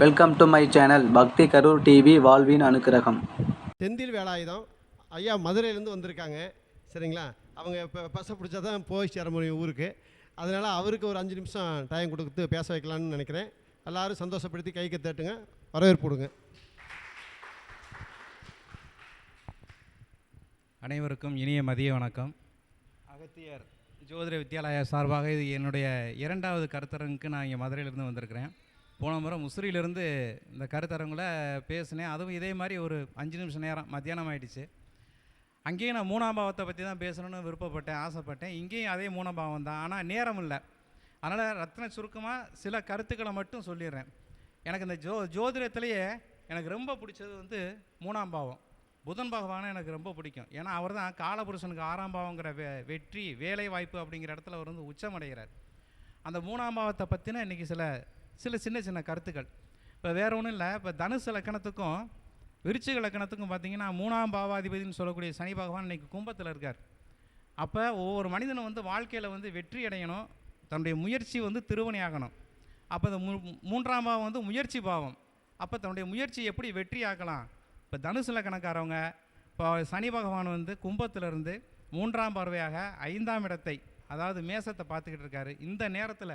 Welcome to my channel பக்தி Karur TV வாழ்வின் அனுக்கிரகம் செந்தில் வேலாயுதம். ஐயா மதுரையிலேருந்து வந்திருக்காங்க. சரிங்களா? அவங்க இப்போ பஸ்ஸை பிடிச்சா தான் போய் சேர முடியும் ஊருக்கு. அதனால் அவருக்கு ஒரு அஞ்சு நிமிஷம் டைம் கொடுத்து பேச வைக்கலாம்னு நினைக்கிறேன். எல்லாரும் சந்தோஷப்படுத்தி கைக்கு தட்டுங்க. வரவேற்பு கொடுங்க. அனைவருக்கும் இனிய மதிய வணக்கம். அகத்தியர் ஜோதிட வித்யாலயா சார்பாக இது என்னுடைய இரண்டாவது கருத்தரங்குக்கு நான் இங்கே மதுரையிலேருந்து வந்திருக்கிறேன். போன முறை முசிறியிலேருந்து இந்த கருத்தரங்கில் பேசினேன். அதுவும் இதே மாதிரி ஒரு அஞ்சு நிமிஷம் நேரம் மத்தியானம் ஆகிடுச்சு அங்கேயும் நான் மூணாம் பாவத்தை பற்றி தான் பேசணும்னு விருப்பப்பட்டேன் ஆசைப்பட்டேன். இங்கேயும் அதே மூணாம் பாவம் தான். ஆனால் நேரம் இல்லை. அதனால் ரத்ன சுருக்கமாக சில கருத்துக்களை மட்டும் சொல்லிடுறேன். எனக்கு இந்த ஜோ ஜோதிடத்துலேயே எனக்கு ரொம்ப பிடிச்சது வந்து மூணாம் பாவம். புதன் பகவானை எனக்கு ரொம்ப பிடிக்கும். ஏன்னா அவர் தான் காலபுருஷனுக்கு ஆறாம் பாவங்கிற வெ வெற்றி வேலை வாய்ப்பு அப்படிங்கிற இடத்துல அவர் வந்து உச்சமடைகிறார். அந்த மூணாம் பாவத்தை பற்றின இன்றைக்கி சில சில சின்ன சின்ன கருத்துக்கள். இப்போ வேறு ஒன்றும் இல்லை. இப்போ தனுசு லக்கணத்துக்கும் விருச்சிக லக்கணத்துக்கும் பார்த்தீங்கன்னா மூணாம் பாவாதிபதினு சொல்லக்கூடிய சனி பகவான் இன்றைக்கி கும்பத்தில் இருக்கார். அப்போ ஒவ்வொரு மனிதனும் வந்து வாழ்க்கையில் வந்து வெற்றி அடையணும். தன்னுடைய முயற்சி வந்து திருவணியாகணும் அப்போ இந்த மூன்றாம் பாவம் வந்து முயற்சி பாவம். அப்போ தன்னுடைய முயற்சி எப்படி வெற்றி ஆக்கலாம்? இப்போ தனுசு லக்கணக்காரவங்க இப்போ சனி பகவான் வந்து கும்பத்திலிருந்து மூன்றாம் பார்வையாக ஐந்தாம் இடத்தை அதாவது மேசத்தை பார்த்துக்கிட்டு இருக்காரு. இந்த நேரத்தில்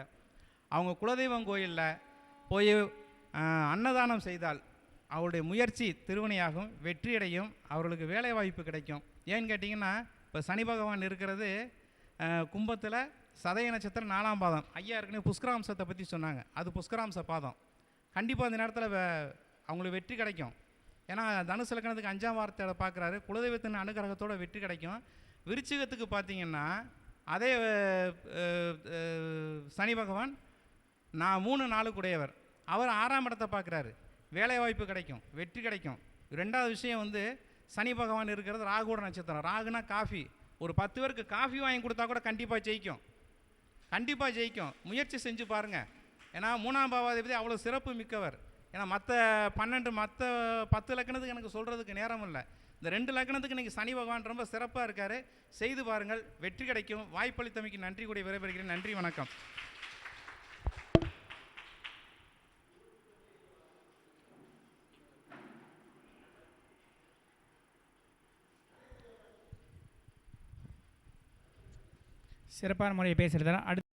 அவங்க குலதெய்வம் கோயிலில் போய் அன்னதானம் செய்தால் அவருடைய முயற்சி திருவினையாகும் வெற்றியடையும் அவர்களுக்கு வேலை வாய்ப்பு கிடைக்கும். ஏன்னு கேட்டிங்கன்னா இப்போ சனி பகவான் இருக்கிறது கும்பத்தில் சதய நட்சத்திரம் நாலாம் பாதம். ஐயா ஏற்கனவே புஷ்கராம்சத்தை பற்றி சொன்னாங்க. அது புஷ்கராம்ச பாதம். கண்டிப்பாக அந்த நேரத்தில் அவங்களுக்கு வெற்றி கிடைக்கும். ஏன்னா தனுசு லக்கணத்துக்கு அஞ்சாம் வார்த்தையோட பார்க்குறாரு குலதெய்வத்தின் அனுகிரகத்தோட வெற்றி கிடைக்கும். விருச்சிகத்துக்கு பார்த்தீங்கன்னா அதே சனி பகவான் நான் மூணு நாளுக்குடையவர். அவர் ஆறாம் இடத்தை பார்க்குறாரு. வேலை வாய்ப்பு கிடைக்கும் வெற்றி கிடைக்கும். ரெண்டாவது விஷயம் வந்து சனி பகவான் இருக்கிறது ராகுவோட நட்சத்திரம். ராகுனா காஃபி. ஒரு பத்து பேருக்கு காஃபி வாங்கி கொடுத்தா கூட கண்டிப்பாக ஜெயிக்கும். கண்டிப்பாக ஜெயிக்கும். முயற்சி செஞ்சு பாருங்கள் ஏன்னா மூணாம் பாவாதிபதி அவ்வளோ சிறப்பு மிக்கவர். ஏன்னா மற்ற பன்னெண்டு மற்ற பத்து லக்கணத்துக்கு எனக்கு சொல்கிறதுக்கு நேரம் இல்லை. இந்த ரெண்டு லக்கணத்துக்கு இன்றைக்கி சனி பகவான் ரொம்ப சிறப்பாக இருக்கார். செய்து பாருங்கள். வெற்றி கிடைக்கும். வாய்ப்பளித்தமைக்கு நன்றி கூட விரைபெறுகிறேன் நன்றி வணக்கம். சிறப்பான முறையை பேசுகிறதால அடுத்து